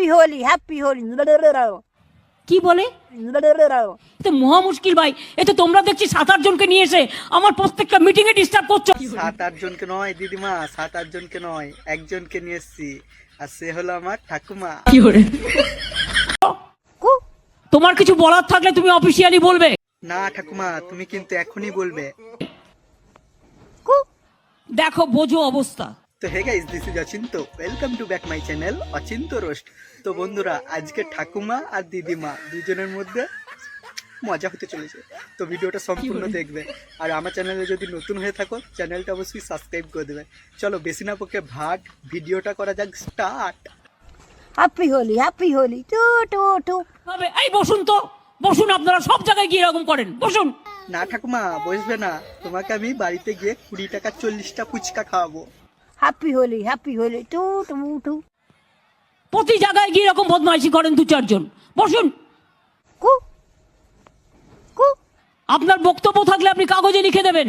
Happy Holi happy Holi কি বলে? তো মহা মুশকিল ভাই। এ তো তোমরা দেখছি সাত আট জনকে নিয়ে এসে আমার প্রত্যেকটা মিটিং এ ডিস্টার্ব করছ। সাত আট জনকে নয় দিদিমা সাত আট জনকে নয় একজনকে নিয়ে এসছি। আর সে হলো আমার ঠাকুমা। তোমার কিছু বলার থাকলে তুমি অফিসিয়ালি বলবে। না ঠাকুমা তুমি কিন্তু এখনই বলবে। দেখো বোঝো অবস্থা। তো hey guys this is Achinto. Welcome to back my channel Achinto roast. তো বন্ধুরা আজকে ঠাকুমা আর দিদিমা দুজনের মধ্যে মজা হতে চলেছে। তো ভিডিওটা সম্পূর্ণ দেখবে। আর আমার চ্যানেলে যদি নতুন হয়ে থাকো চ্যানেলটা অবশ্যই সাবস্ক্রাইব করে দেবে। চলো বেশি না পক্ষে ভাট ভিডিওটা করা যাক start happy Holi happy Holi two টু টু। ভাবে এই বসুন তো। বসুন আপনারা সব জায়গায় গিয়ে এরকম করেন। বসুন। না ঠাকুমা বসবে না। তোমাকে আমি বাড়িতে গিয়ে কুড়ি টাকা চল্লিশটা ফুচকা খাওয়াবো। হ্যাপি হোলি হ্যাপি হোলি টু টু টু। প্রতি জায়গায় গিয়ে এরকম বদমাইশি করেন দু চারজন। বসুন। কু কু। আপনার বক্তব্য থাকলে আপনি কাগজে লিখে দেবেন।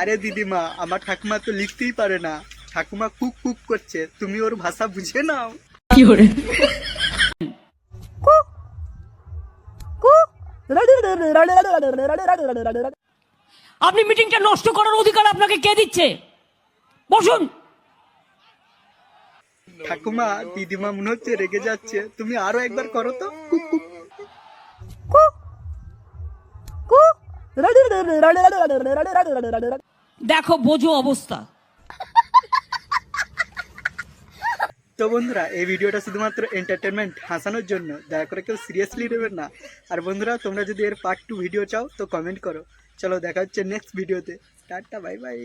আরে দিদিমা আমার ঠাকুমা তো লিখতেই পারে না। ঠাকুমা কুক কুক করছে তুমি ওর ভাষা বুঝে নাও। কু কু। আপনি মিটিংটা নষ্ট করার অধিকার আপনাকে কে দিচ্ছে? বসুন। ঠাকুমা দিদিমা মনে হচ্ছে রেগে যাচ্ছে। তুমি আরও একবার করো তো। দেখো বোঝো অবস্থা। তো বন্ধুরা এই ভিডিওটা শুধুমাত্র এন্টারটেনমেন্ট হাসানোর জন্য। দয়া করে কেউ সিরিয়াসলি নেবেন না। আর বন্ধুরা তোমরা যদি এর পার্ট টু ভিডিও চাও তো কমেন্ট করো। চলো দেখা হচ্ছে নেক্সট ভিডিওতে টাটা বাই বাই